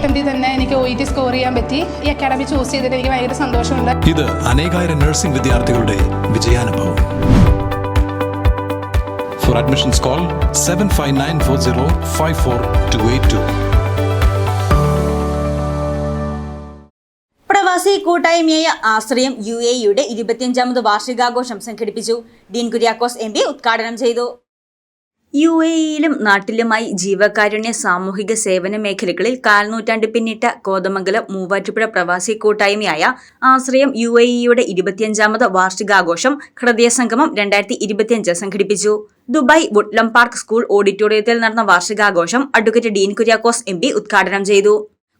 അറ്റംപ്റ്റിൽ തന്നെ എനിക്ക് O E T score ചെയ്യാൻ പറ്റി. ഈ അക്കാഡമി ചൂസ് ചെയ്തിട്ട് എനിക്ക് ഭയങ്കര സന്തോഷമുണ്ട്. ഇത് അനേകായിരം നഴ്സിംഗ് വിദ്യാർത്ഥികളുടെ വിജയാനുഭവം. For admissions call seven five nine four zero five four two eight two പ്രവാസി കൂട്ടായ്മയായ ആശ്രയം യു എ യുടെ ഇരുപത്തിയഞ്ചാമത് വാർഷികാഘോഷം സംഘടിപ്പിച്ചു. ഡീൻ കുര്യാക്കോസ് എം പി ഉദ്ഘാടനം ചെയ്തു. യു എ ഇയിലും നാട്ടിലുമായി ജീവകാരുണ്യ സാമൂഹിക സേവന മേഖലകളിൽ കാൽനൂറ്റാണ്ട് പിന്നിട്ട കോതമംഗലം മൂവാറ്റുപുഴ പ്രവാസി കൂട്ടായ്മയായ ആശ്രയം യു എ ഇയുടെ ഇരുപത്തിയഞ്ചാമത് വാർഷികാഘോഷം ഹൃദയസംഗമം രണ്ടായിരത്തി ഇരുപത്തിയഞ്ച് സംഘടിപ്പിച്ചു. ദുബായ് വുഡ്ലം പാർക്ക് സ്കൂൾ ഓഡിറ്റോറിയത്തിൽ നടന്ന വാർഷികാഘോഷം അഡ്വക്കേറ്റ് ഡീൻ കുര്യാക്കോസ് എം ഉദ്ഘാടനം ചെയ്തു.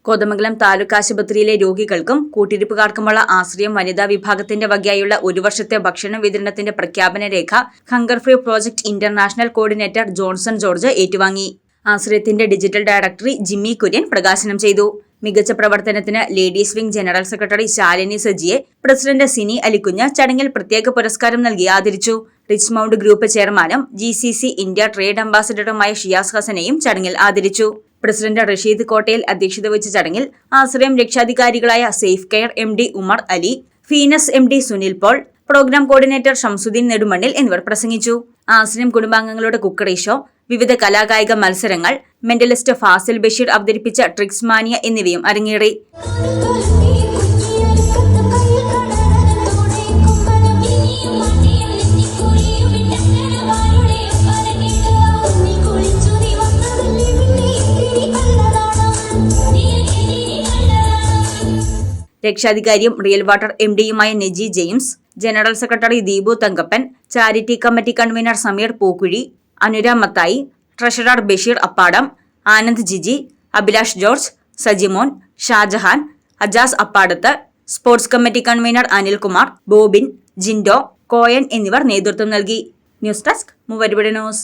കോതമംഗലം താലൂക്ക് ആശുപത്രിയിലെ രോഗികൾക്കും കൂട്ടിരിപ്പുകാർക്കുമുള്ള ആശ്രയം വനിതാ വിഭാഗത്തിന്റെ വകയായുള്ള ഒരു വർഷത്തെ ഭക്ഷണ വിതരണത്തിന്റെ പ്രഖ്യാപന രേഖ hunger free project international coordinator Johnson George ഏറ്റുവാങ്ങി. ആശ്രയത്തിന്റെ ഡിജിറ്റൽ ഡയറക്ടറി ജിമ്മി കുര്യൻ പ്രകാശനം ചെയ്തു. മികച്ച പ്രവർത്തനത്തിന് ladies wing general secretary Shalini സജിയെ president Sini Alikunju ചടങ്ങിൽ പ്രത്യേക പുരസ്കാരം നൽകി ആദരിച്ചു. റിച്ച് മൗണ്ട് ഗ്രൂപ്പ് ചെയർമാനും ജി ഇന്ത്യ ട്രേഡ് അംബാസഡറുമായ ഷിയാസ് ഹസനെയും ചടങ്ങിൽ ആദരിച്ചു. പ്രസിഡന്റ് റഷീദ് കോട്ടയിൽ അധ്യക്ഷത വഹിച്ച ചടങ്ങിൽ ആശ്രയം രക്ഷാധികാരികളായ safe care M D Umar Ali ഫീനസ് M D Sunil Paul program coordinator Shamsuddin Nedumannil എന്നിവർ പ്രസംഗിച്ചു. ആശ്രയം കുടുംബാംഗങ്ങളുടെ കുക്കറി ഷോ വിവിധ കലാകായിക മത്സരങ്ങൾ മെന്റലിസ്റ്റ് ഫാസിൽ ബഷീർ അവതരിപ്പിച്ച ട്രിക്സ് മാനിയ എന്നിവയും അരങ്ങേറി. രക്ഷാധികാരിയും real water M ഡിയുമായ Neji James general secretary Deepu Thankappan charity committee convener Sameer Pookuzhi Anura Mathai treasurer Basheer Appadam Anand Jiji Abhilash George Sajimon Shajahan Ajas Appadath sports committee convener Anilkumar Bobin Jindo Koyan എന്നിവർ നേതൃത്വം നൽകി. News desk Moovarupadi news.